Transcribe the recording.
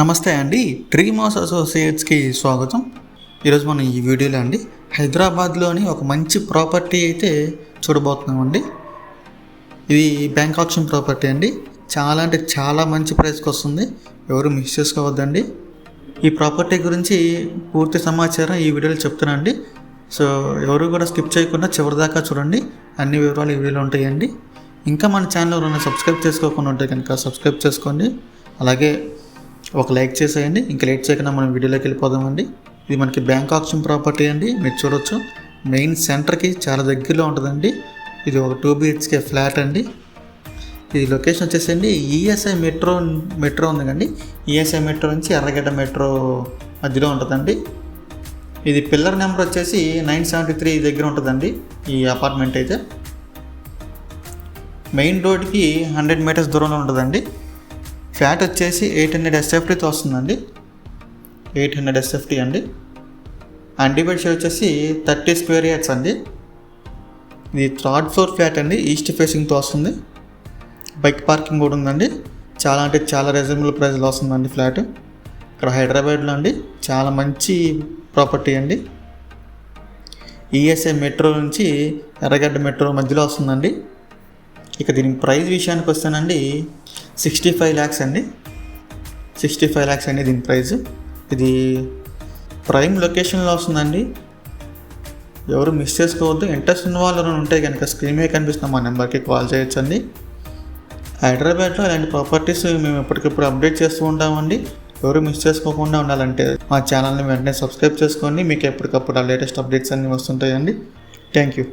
నమస్తే అండి డ్రీమౌస్ అసోసియేట్స్కి స్వాగతం. ఈరోజు మనం ఈ వీడియోలో అండి హైదరాబాద్లోని ఒక మంచి ప్రాపర్టీ అయితే చూడబోతున్నామండి. ఇది బ్యాంక్ ఆప్షన్ ప్రాపర్టీ అండి. చాలా అంటే చాలా మంచి ప్రైస్కి వస్తుంది. ఎవరు మిస్ చేసుకోవద్దండి. ఈ ప్రాపర్టీ గురించి పూర్తి సమాచారం ఈ వీడియోలో చెప్తానండి సో ఎవరు కూడా స్కిప్ చేయకుండా చివరిదాకా చూడండి. అన్ని వివరాలు ఈ వీడియోలో ఉంటాయండి. ఇంకా మన ఛానల్ ఎవరైనా సబ్స్క్రైబ్ చేసుకోకుండా ఉంటే కనుక సబ్స్క్రైబ్ చేసుకోండి. అలాగే ఒక లైక్ చేసేయండి. ఇంకా లేట్ చేయకుండా మనం వీడియోలోకి వెళ్ళిపోదామండి. ఇది మనకి బ్యాంక్ ఆప్షన్ ప్రాపర్టీ అండి. మీరు చూడొచ్చు. మెయిన్ సెంటర్కి చాలా దగ్గరలో ఉంటుందండి. ఇది ఒక టూ బిహెచ్కే ఫ్లాట్ అండి. ఇది లొకేషన్ వచ్చేసండి ఈఎస్ఐ మెట్రో మెట్రో ఉంది కండి ఈఎస్ఐ మెట్రో నుంచి ఎర్రగడ్డ మెట్రో మధ్యలో ఉంటుందండి. ఇది పిల్లర్ నెంబర్ వచ్చేసి నైన్ సెవెంటీ త్రీ దగ్గర ఉంటుందండి. ఈ అపార్ట్మెంట్ అయితే. మెయిన్ రోడ్కి హండ్రెడ్ మీటర్స్ దూరంలో ఉంటుందండి. ఫ్లాట్ వచ్చేసి ఎయిట్ హండ్రెడ్ ఎస్ఎఫ్టీతో వస్తుందండి. ఎయిట్ హండ్రెడ్ ఎస్ఎఫ్టీ అండి. అండిబెడ్ షేర్ వచ్చేసి థర్టీ స్క్వేర్ యార్డ్స్ అండి. ఇది థర్డ్ ఫ్లోర్ ఫ్లాట్ అండి. ఈస్ట్ ఫేసింగ్తో వస్తుంది. బైక్ పార్కింగ్ కూడా ఉందండి. చాలా అంటే చాలా రీజనబుల్ ప్రైస్లో వస్తుందండి ఫ్లాట్. ఇక్కడ హైదరాబాద్లో అండి. చాలా మంచి ప్రాపర్టీ అండి. ఈఎస్ఐ మెట్రో నుంచి ఎర్రగడ్డ మెట్రో మధ్యలో వస్తుందండి. ఇక దీని ప్రైస్ విషయానికి వస్తేనండి సిక్స్టీ ఫైవ్ ల్యాక్స్ అండి. సిక్స్టీ ఫైవ్ ల్యాక్స్ అండి దీని ప్రైస్. ఇది ప్రైమ్ లొకేషన్లో వస్తుందండి. ఎవరు మిస్ చేసుకోవద్దు. ఇంట్రెస్ట్ ఉన్న వాళ్ళు ఉంటే కనుక స్క్రీన్ మీద కనిపిస్తున్న మా నెంబర్కి కాల్ చేయొచ్చండి. హైదరాబాద్లో ఇలాంటి ప్రాపర్టీస్ మేము ఎప్పటికప్పుడు అప్డేట్ చేస్తూ ఉంటామండి. ఎవరు మిస్ చేసుకోకుండా ఉండాలంటే మా ఛానల్ని వెంటనే సబ్స్క్రైబ్ చేసుకోండి. మీకు ఎప్పటికప్పుడు ఆ లేటెస్ట్ అప్డేట్స్ అన్నీ వస్తుంటాయండి. Thank you.